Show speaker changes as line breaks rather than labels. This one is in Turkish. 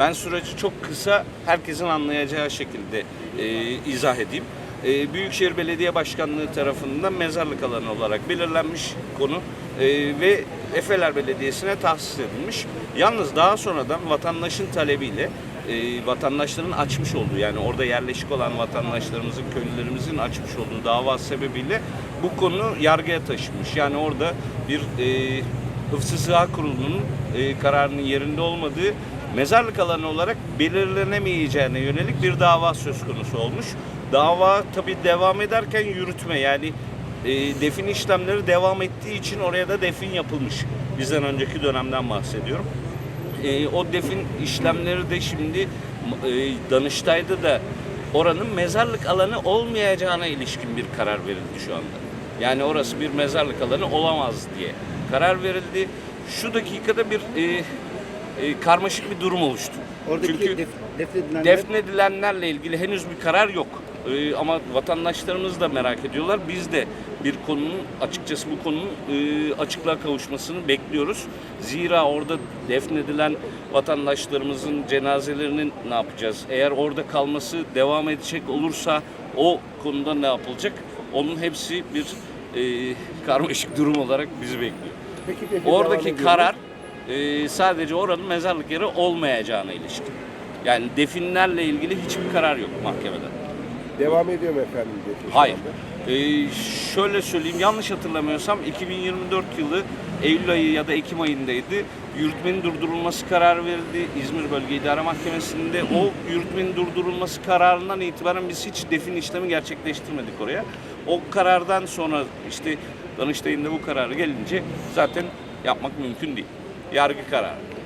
Ben süreci çok kısa, herkesin anlayacağı şekilde e, izah edeyim. E, Büyükşehir Belediye Başkanlığı tarafından mezarlık alanı olarak belirlenmiş konu e, ve Efeler Belediyesi'ne tahsis edilmiş. Yalnız daha sonradan vatandaşın talebiyle e, vatandaşların açmış olduğu yani orada yerleşik olan vatandaşlarımızın, köylülerimizin açmış olduğu dava sebebiyle bu konu yargıya taşınmış. Yani orada bir e, Hıfzı Sıha Kurulu'nun e, kararının yerinde olmadığı mezarlık alanı olarak belirlenemeyeceğine yönelik bir dava söz konusu olmuş. Dava tabii devam ederken yürütme yani e, defin işlemleri devam ettiği için oraya da defin yapılmış. Bizden önceki dönemden bahsediyorum. E, o defin işlemleri de şimdi e, Danıştay'da da oranın mezarlık alanı olmayacağına ilişkin bir karar verildi şu anda. Yani orası bir mezarlık alanı olamaz diye karar verildi. Şu dakikada bir e, e, karmaşık bir durum oluştu.
Oradaki
Çünkü
def, defnedilenler
defnedilenlerle ilgili henüz bir karar yok. Ee, ama vatandaşlarımız da merak ediyorlar. Biz de bir konunun açıkçası bu konunun e, açıklığa kavuşmasını bekliyoruz. Zira orada defnedilen vatandaşlarımızın cenazelerinin ne yapacağız? Eğer orada kalması devam edecek olursa o konuda ne yapılacak? Onun hepsi bir e, karmaşık durum olarak bizi bekliyor.
Peki devam
Oradaki karar e, sadece oranın mezarlık yeri olmayacağına ilişkin. Yani definlerle ilgili hiçbir karar yok mahkemede.
Devam ediyor mu efendim şu
Hayır.
anda?
E, şöyle söyleyeyim yanlış hatırlamıyorsam 2024 yılı Eylül ayı ya da Ekim ayındaydı. Yürütmenin durdurulması kararı verildi İzmir Bölge İdare Mahkemesi'nde. O yürütmenin durdurulması kararından itibaren biz hiç defin işlemi gerçekleştirmedik oraya. O karardan sonra işte Danıştay'ın da bu kararı gelince zaten yapmak mümkün değil. Yargı kararı.